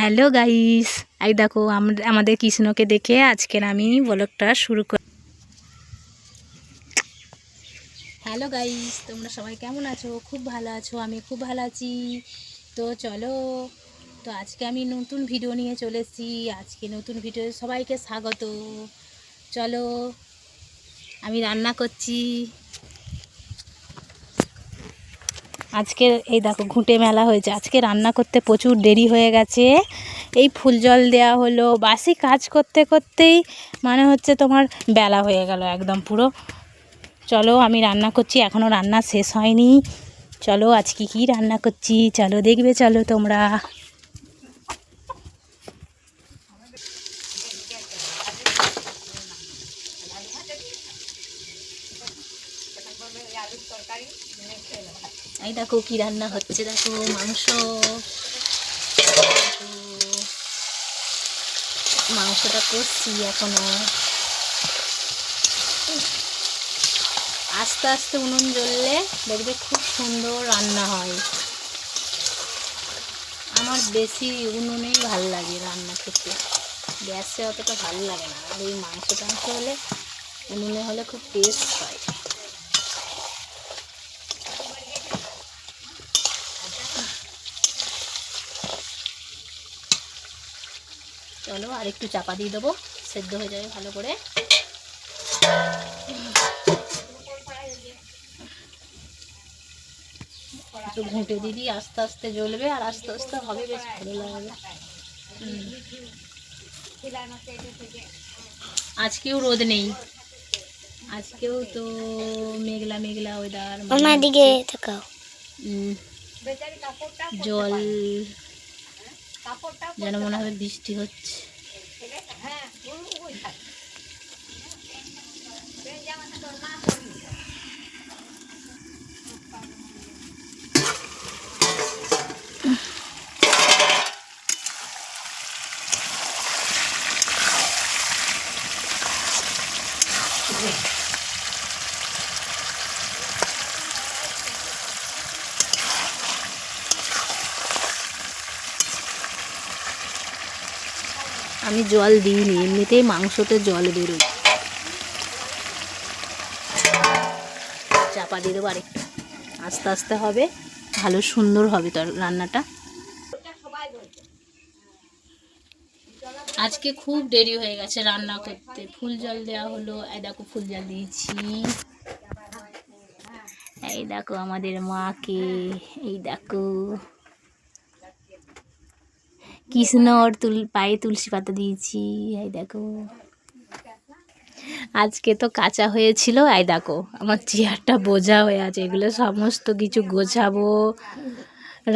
Hello guys, এই দেখো আমাদের কৃষ্ণকে দেখে আজকের আমি ব্লগটা শুরু কর হ্যালো গাইস, তোমরা সবাই কেমন আছো? খুব ভালো আছো, আমি খুব ভালো আছি। তো চলো, তো আজকে আমি নতুন ভিডিও নিয়ে চলে এসেছি। আজকে নতুন ভিডিও সবাইকে স্বাগত। চলো, আমি রান্না করছি। আজকে এই দেখো ঘুঁটে মেলা হয়েছে। আজকে রান্না করতে প্রচুর দেরি হয়ে গেছে। এই ফুল জল দেওয়া হলো। বাসি কাজ করতে করতেই মানে হচ্ছে তোমার বেলা হয়ে গেল একদম পুরো। চলো আমি রান্না করছি এখনও রান্না শেষ হয়নি। চলো আজকে কি রান্না করছি? চলো দেখবে, চলো তোমরা। এই দেখো কি রান্না হচ্ছে, দেখো মাংস। মাংসটা করছি এখনও। আস্তে আস্তে উনুন জ্বললে দেখবে খুব সুন্দর রান্না হয়। আমার বেশি উনুনেই ভালো লাগে রান্না খেতে। গ্যাসে অতটা ভালো লাগে না। আর এই মাংস টাংস হলে উনুনে হলে খুব টেস্ট হয়। চলো আর একটু চাপা দিয়ে দেবো সেদ্ধ হয়ে যাবে ভালো করে। একটু ঘুঁটে দিদি আস্তে আস্তে জ্বলবে আর আস্তে আস্তে হবে বেশ ভালো লাগবে। আজকেও রোদ নেই। আজকেও তো মেঘলা মেঘলা ওয়েদার আমার দিকে তাকাও। জল যেন মনে হবে বৃষ্টি হচ্ছে। আমি জল দিইনি, এমনিতেই মাংসতে জল বেরোয়। চাপা দিয়ে দেবো আরেকটু। আস্তে আস্তে হবে, ভালো সুন্দর হবে তোর রান্নাটা। আজকে খুব দেরি হয়ে গেছে রান্না করতে। ফুল জল দেওয়া হলো, এই দেখো ফুল জল দিয়েছি। এই দেখো আমাদের মাকে, এই দেখো। কৃষ্ণর তুল পায়ে তুলসী পাতা দিয়েছি। এই দেখো। আজকে তো কাঁচা হয়েছিল এই দেখো আমার চেয়ারটা বোঝা হয়ে আছে এগুলো সমস্ত কিছু গোছাবো।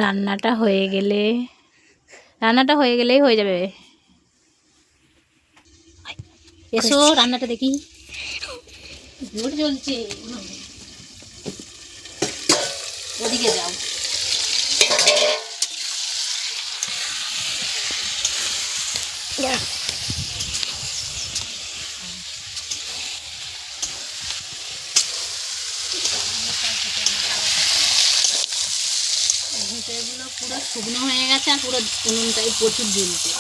রান্নাটা হয়ে গেলে রান্নাটা হয়ে গেলেই হয়ে যাবে। এসো রান্নাটা দেখি। জোর জ্বলছে। ওদিকে যাও। পুরো শুকনো হয়ে গেছে আর পুরো উনুনটাই প্রচুর জ্বলছে।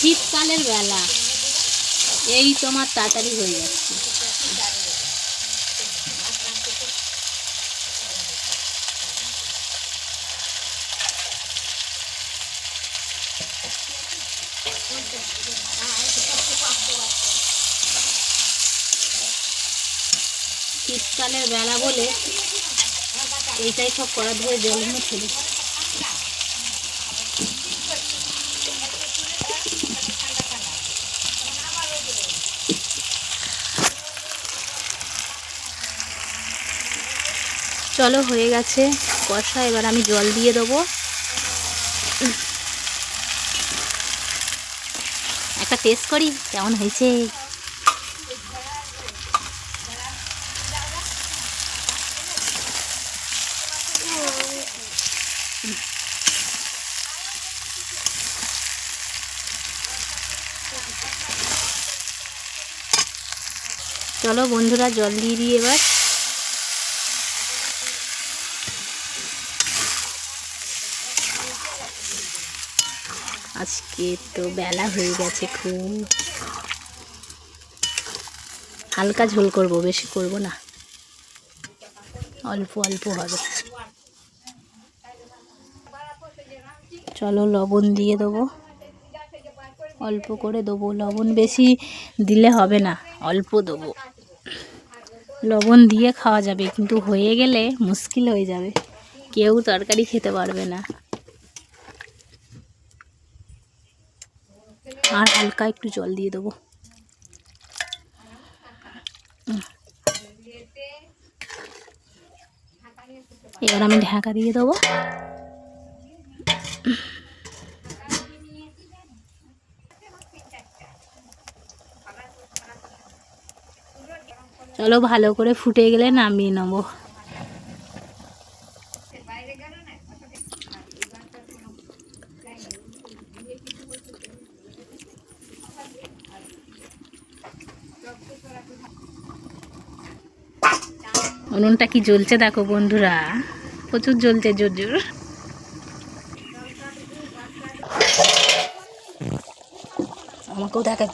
শীতকালের বেলা। এই তোমার তাড়াতাড়ি হয়ে যাচ্ছে। শীতকালের বেলা বলে এইটাই সব করা ধরে জল নিয়ে ফেলি। চলো, হয়ে গেছে কষা, এবার আমি জল দিয়ে দেবো। একটা টেস্ট করি, কেমন হয়েছে? চলো বন্ধুরা, জল দিয়ে দিই এবার। আজকে তো বেলা হয়ে গেছে খুব। হালকা ঝোল করব, বেশি করব না। অল্প অল্প হবে। চলো লবণ দিয়ে দেবো। অল্প করে দেবো, লবণ বেশি দিলে হবে না, অল্প দেবো। লবণ দিয়ে খাওয়া যাবে, কিন্তু হয়ে গেলে মুশকিল হয়ে যাবে, কেউ তরকারি খেতে পারবে না। আর হালকা একটু জল দিয়ে দেবো। এবার আমি ঢাকা দিয়ে দেবো। চলো ভালো করে ফুটে গেলে নামিয়ে নেব। উনুনটা কি জ্বলছে দেখো বন্ধুরা, প্রচুর জ্বলছে, জোর জোর। আমাকেও দেখা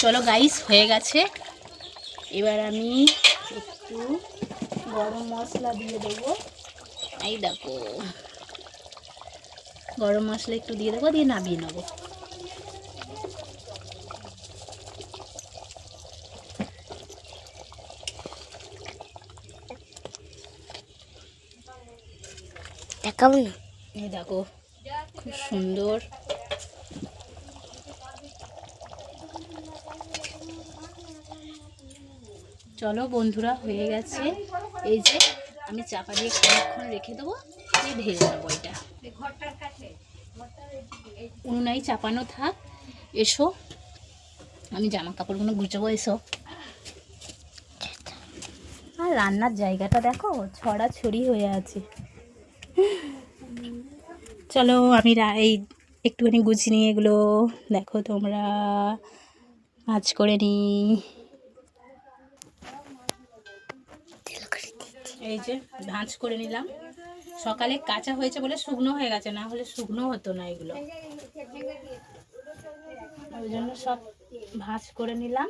চলো গাইস হয়ে গেছে। এবার আমি একটু গরম মশলা দিয়ে দেবো। এই দেখো। গরম মশলা একটু দিয়ে দেবো দিয়ে নামিয়ে নেব। দেখাবো না? এই দেখো খুব সুন্দর। চলো বন্ধুরা, হয়ে গেছে। এই যে, আমি চাপা দিয়ে খানিকক্ষণ রেখে দেবো, দিয়ে ঢেলে নেব এটা। উনুনাই চাপানো থাক। এসো। আমি জামা কাপড়গুলো গুছাবো, এসো। আর রান্নার জায়গাটা দেখো, ছড়াছড়ি হয়ে আছে। চলো, আমি এই একটুখানি গুছিয়ে নিয়ে এগুলো। দেখো তোমরা আজ করে নিই। এই যে ভাঁজ করে নিলাম। সকালে কাঁচা হয়েছে বলে শুকনো হয়ে গেছে, না হলে শুকনো হতো না এগুলো। ওই জন্য সব ভাঁজ করে নিলাম।